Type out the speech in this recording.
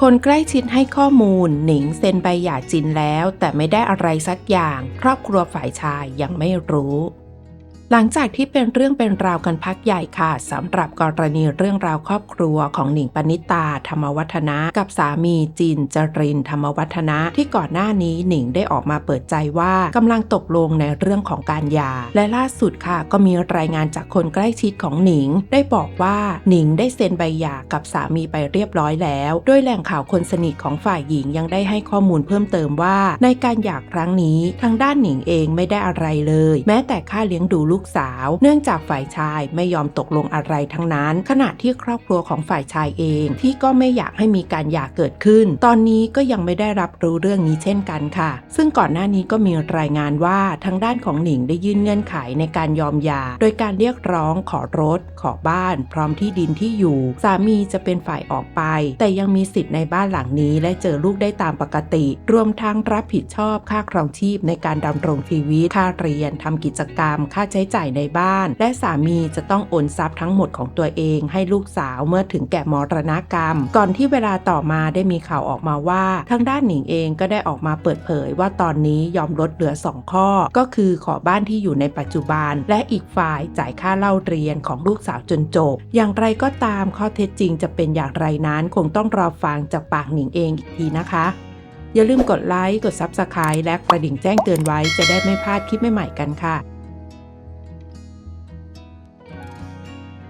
คนใกล้ชิดให้ข้อมูล หนิงเซ็นใบหย่าจินแล้ว แต่ไม่ได้อะไรสักอย่าง ครอบครัวฝ่ายชายยังไม่รู้ หลังจากที่เป็นเรื่องเป็นราวกันพักใหญ่ค่ะสำหรับกรณีเรื่องราวครอบครัวของหนิงปณิตา ธรรมวัฒนะ กับสามีจินจรินธรรมวัฒนะ ที่ก่อนหน้านี้หนิงได้ออกมาเปิดใจว่ากำลังตกลงในเรื่องของการหย่าและล่าสุดค่ะ ก็มีรายงานจากคนใกล้ชิดของหนิง ได้บอกว่าหนิงได้เซ็นใบหย่ากับสามีไปเรียบร้อยแล้ว โดยแหล่งข่าวคนสนิทของฝ่ายหญิงยังได้ให้ข้อมูลเพิ่มเติมว่า ในการหย่าครั้งนี้ทางด้านหนิงเองไม่ได้อะไรเลย แม้แต่ค่าเลี้ยงดูลูกสาว เนื่องจากฝ่ายชายไม่ยอมตกลงอะไรทั้งนั้น ขณะที่ครอบครัวของฝ่ายชายเองที่ก็ไม่อยากให้มีการหย่าเกิดขึ้น ตอนนี้ก็ยังไม่ได้รับรู้เรื่องนี้เช่นกันค่ะ ซึ่งก่อนหน้านี้ก็มีรายงานว่าทางด้านของหนิงได้ยื่นเงื่อนไขในการยอมหย่า โดยการเรียกร้องขอรถ ขอบ้าน พร้อมที่ดินที่อยู่ สามีจะเป็นฝ่ายออกไป แต่ยังมีสิทธิ์ในบ้านหลังนี้และเจอลูกได้ตามปกติ รวมทั้งรับผิดชอบค่าครองชีพในการดำรงชีวิตค่าเรียนทำกิจกรรม ค่าใช้จ่ายในบ้าน และสามีจะต้องโอนทรัพย์ทั้งหมดของตัวเองให้ลูกสาวเมื่อถึงแก่มรณกรรม ก่อนที่เวลาต่อมาได้มีข่าวออกมาว่าทางด้านหนิงเองก็ได้ออกมาเปิดเผยว่าตอนนี้ยอมลดเหลือ 2 ข้อ ก็คือขอบ้านที่อยู่ในปัจจุบัน และอีกฝ่ายจ่ายค่าเล่าเรียนของลูกสาวจนจบ อย่างไรก็ตามข้อเท็จจริงจะเป็นอย่างไรนั้น คงต้องรอฟังจากปากหนิงเองอีกทีนะคะอย่าลืมกดไลค์ กด Subscribe และกระดิ่งแจ้งเตือนไว้จะได้ไม่พลาดคลิปใหม่ๆกันค่ะ